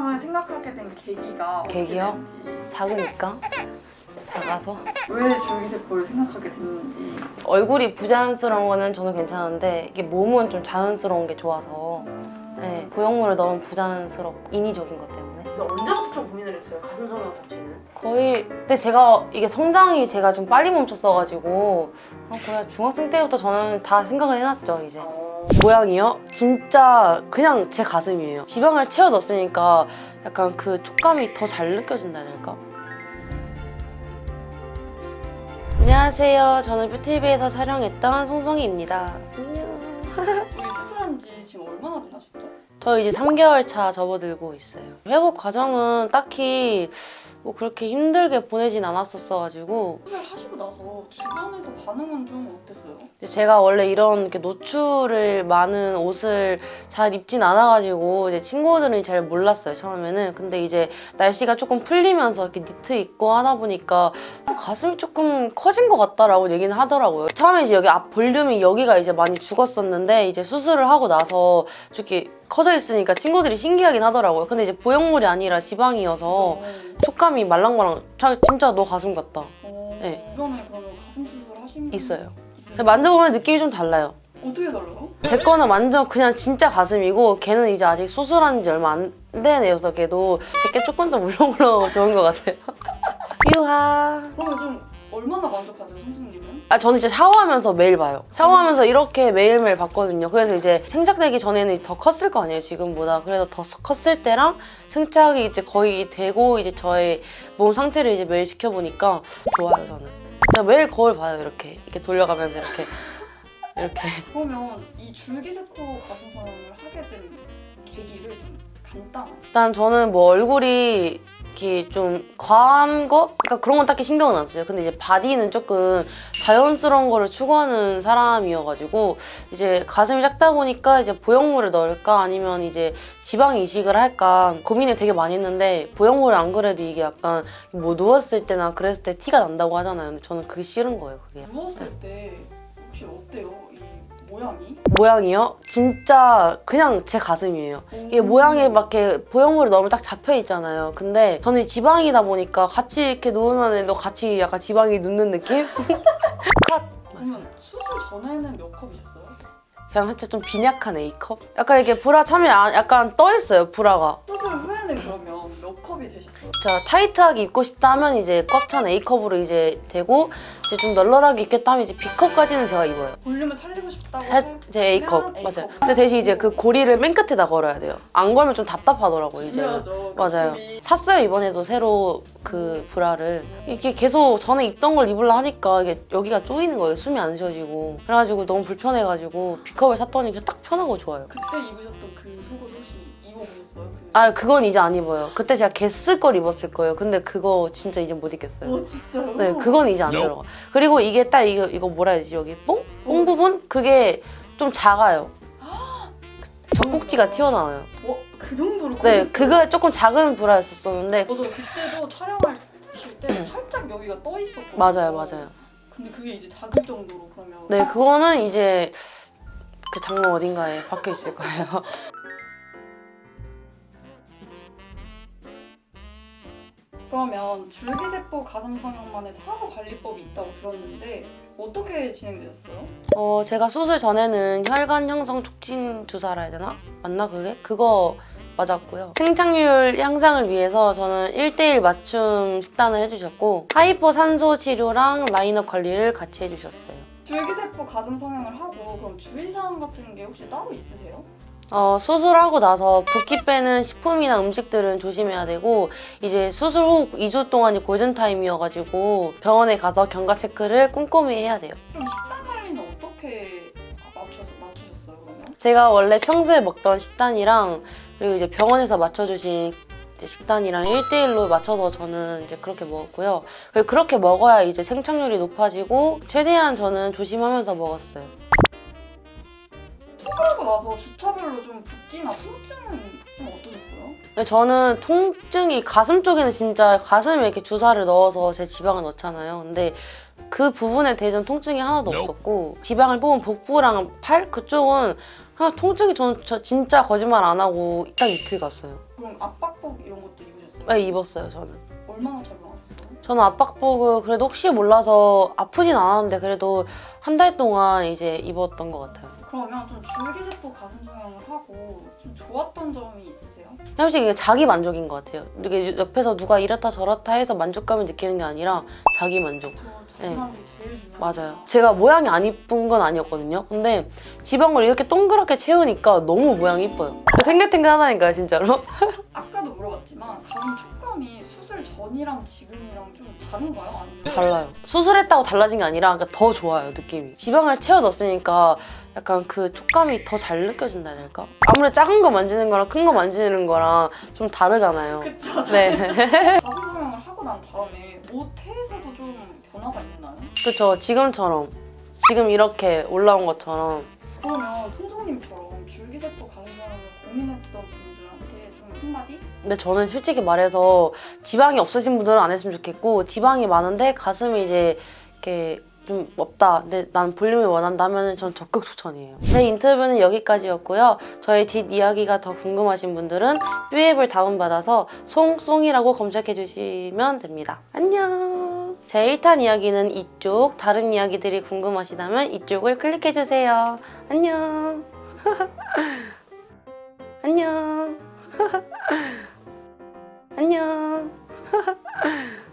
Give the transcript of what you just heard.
부자성형을 생각하게 된 계기가 계기요? 작으니까? 작아서? 왜 줄기세포를 생각하게 됐는지. 얼굴이 부자연스러운 거는 저는 괜찮은데 이게 몸은 좀 자연스러운 게 좋아서. 네, 보형물을 넣으면 부자연스럽고 인위적인 것 때문에. 근데 언제부터 했어요? 가슴 성형 자체는? 거의 근데 제가 이게 성장이 제가 좀 빨리 멈췄어가지고 한 거의 중학생 때부터 저는 다 생각을 해놨죠 이제 어... 모양이요? 진짜 그냥 제 가슴이에요 지방을 채워 넣었으니까 약간 그 촉감이 더 잘 느껴진다 해야 될까? 안녕하세요 저는 뷰티비에서 촬영했던 송송이입니다 우리 수술한 지 지금 얼마나 지나셨죠? 저 이제 3개월 차 접어들고 있어요. 회복 과정은 딱히 뭐 그렇게 힘들게 보내진 않았었어가지고 나서 주변에서 반응은 좀 어땠어요? 제가 원래 이런 이렇게 노출을 많은 옷을 잘 입진 않아가지고 이제 친구들은 잘 몰랐어요 처음에는. 근데 이제 날씨가 조금 풀리면서 이렇게 니트 입고 하다 보니까 가슴이 조금 커진 것 같다라고 얘기는 하더라고요. 처음에 이제 여기 앞 볼륨이 여기가 이제 많이 죽었었는데 이제 수술을 하고 나서 이렇게 커져 있으니까 친구들이 신기하긴 하더라고요. 근데 이제 보형물이 아니라 지방이어서 어, 촉감이 말랑말랑. 자, 진짜 너 가슴 같다. 어, 네. 주변에 그러면 가슴 수술 하신 분 있어요. 있어요? 만져보면 느낌이 좀 달라요. 어떻게 달라요? 제 거는 완전 그냥 진짜 가슴이고 걔는 이제 아직 수술한 지 얼마 안 된 애여서 걔도 제게 조금 더 물렁물렁하고 좋은 것 같아요. 유하. 그러면 좀 얼마나 만족하세요, 선생님은? 아 저는 진짜 샤워하면서 매일 봐요. 샤워하면서 이렇게 매일매일 봤거든요. 그래서 이제 생착되기 전에는 더 컸을 거 아니에요, 지금보다. 그래서 더 컸을 때랑 생착이 이제 거의 되고 이제 저의 몸 상태를 이제 매일 지켜보니까 좋아요, 저는. 제가 매일 거울 봐요, 이렇게. 이렇게 돌려가면서 이렇게. 이렇게. 그러면 이 줄기세포 가슴 성형을 하게 된 계기를 좀 간단하게 일단 저는 뭐 얼굴이 이렇게 좀 과한 거? 그러니까 그런 건 딱히 신경은 안 써요. 근데 이제 바디는 조금 자연스러운 거를 추구하는 사람이어가지고 이제 가슴이 작다 보니까 이제 보형물을 넣을까 아니면 이제 지방 이식을 할까 고민을 되게 많이 했는데 보형물을 안 그래도 이게 약간 뭐 누웠을 때나 그랬을 때 티가 난다고 하잖아요. 근데 저는 그게 싫은 거예요. 그게. 누웠을 때 혹시 어때요? 이 모양이? 모양이요? 진짜 그냥 제 가슴이에요. 이게 모양이 막 이렇게 보형물이 너무 딱 잡혀 있잖아요. 근데 저는 지방이다 보니까 같이 이렇게 누우면 너 같이 약간 지방이 눕는 느낌? 컷! 그러면 수술 전에는 몇 컵이셨어요? 그냥 살짝 좀 빈약한 A컵? 약간 이렇게 브라 아- 약간 떠 있어요, 브라가. 수술 그러면 몇 컵이 되셨어요? 자, 타이트하게 입고 싶다 하면 이제 꽉 찬 A컵으로 이제 되고 이제 좀 널널하게 입겠다 하면 이제 B컵까지는 제가 입어요. 볼륨을 살리고 싶다고 살, 할 이제 A컵, 맞아요. 근데 대신 이제 그 고리를 맨 끝에다 걸어야 돼요. 안 걸면 좀 답답하더라고요, 이제. 중요하죠. 맞아요. 우리 샀어요 이번에도 새로 그 브라를 이게 계속 전에 입던 걸 입으려 하니까 이게 여기가 쪼이는 거예요 숨이 안 쉬어지고 그래가지고 너무 불편해가지고 B컵을 샀더니 그냥 딱 편하고 좋아요 그때 입으셨던 아 그건 이제 안 입어요 그때 제가 개스 걸 입었을 거예요 근데 그거 진짜 이제 못 입겠어요 어 진짜요? 네 그건 이제 안 들어가 그리고 이게 딱 이거 이거 뭐라 해야 되지 여기 뽕? 뽕 부분? 그게 좀 작아요 젖꼭지가 튀어나와요 와, 그 정도로 네 커졌어요? 그거 조금 작은 브라였었는데 맞아요. 그때도 촬영하실 때 살짝 여기가 떠 있었거든요. 맞아요 맞아요 근데 그게 이제 작을 정도로 그러면 네, 그거는 이제 그 장롱 어딘가에 박혀 있을 거예요. 그러면 줄기세포 가슴 성형만의 사후 관리법이 있다고 들었는데 어떻게 진행되셨어요? 어, 제가 수술 전에는 혈관 형성 촉진 주사라 해야 되나? 맞나 그게? 그거 맞았고요. 생착률 향상을 위해서 저는 1대1 맞춤 식단을 해주셨고 하이퍼 산소 치료랑 라인업 관리를 같이 해주셨어요. 줄기세포 가슴 성형을 하고 그럼 주의사항 같은 게 혹시 따로 있으세요? 어, 수술하고 나서 붓기 빼는 식품이나 음식들은 조심해야 되고 이제 수술 후 2주 동안이 골든타임이어가지고 병원에 가서 경과 체크를 꼼꼼히 해야 돼요. 그럼 식단 관리는 어떻게 맞춰서 맞추셨어요 그러면? 제가 원래 평소에 먹던 식단이랑 그리고 이제 병원에서 맞춰주신 이제 식단이랑 1대1로 맞춰서 저는 이제 그렇게 먹었고요. 그리고 그렇게 먹어야 이제 생착률이 높아지고 최대한 저는 조심하면서 먹었어요. 수술하고 나서 주차별로 좀 붓기나 통증은 좀 어떠셨어요? 근데 저는 통증이 가슴 쪽에는 진짜 가슴에 이렇게 주사를 넣어서 제 지방을 넣잖아요. 근데 그 부분에 대해서는 통증이 하나도 없었고 지방을 뽑은 복부랑 팔 그쪽은 그냥 통증이 저는 저 진짜 거짓말 안 하고 딱 이틀 갔어요. 그럼 압박복 이런 것도 입으셨어요? 네, 입었어요 저는. 얼마나 적용하셨어요? 저는 압박복을 그래도 혹시 몰라서 아프진 않았는데 그래도 한 달 동안 이제 입었던 것 같아요. 그러면 좀 줄기세포 가슴 성형을 하고 좀 좋았던 점이 있으세요? 솔직히 이게 자기 만족인 것 같아요. 이게 옆에서 누가 이렇다 저렇다 해서 만족감을 느끼는 게 아니라 자기 만족. 저 네. 자신감이 제일 중요해요. 맞아요. 제가 모양이 안 이쁜 건 아니었거든요. 근데 지방을 이렇게 동그랗게 채우니까 너무 모양이 이뻐요. 탱글탱글하다니까요, 진짜로. 아까도 물어봤지만 가슴 촉감이 수술 전이랑 지금이랑 좀 다른가요? 아니면 달라요. 수술했다고 달라진 게 아니라 그러니까 더 좋아요, 느낌이. 지방을 채워 넣었으니까 약간 그 촉감이 더 잘 느껴진다 해야 될까? 아무래도 작은 거 만지는 거랑 큰 거 만지는 거랑 좀 다르잖아요. 그쵸. 네. 가슴 성형을 하고 난 다음에 모태에서도 좀 변화가 있나요? 그쵸, 지금처럼. 지금 이렇게 올라온 것처럼. 그러면 통성님처럼 줄기세포 가슴 성형을 고민했던 분들한테 좀 한마디? 근데 저는 솔직히 말해서 지방이 없으신 분들은 안 했으면 좋겠고 지방이 많은데 가슴이 이제 이렇게 좀 없다. 근데 난 볼륨을 원한다면 전 적극 추천이에요. 제 인터뷰는 여기까지였고요. 저의 뒷 이야기가 더 궁금하신 분들은 듀앱을 다운받아서 송송이라고 검색해 주시면 됩니다. 안녕. 제 1탄 이야기는 이쪽, 다른 이야기들이 궁금하시다면 이쪽을 클릭해 주세요. 안녕. 안녕. 안녕.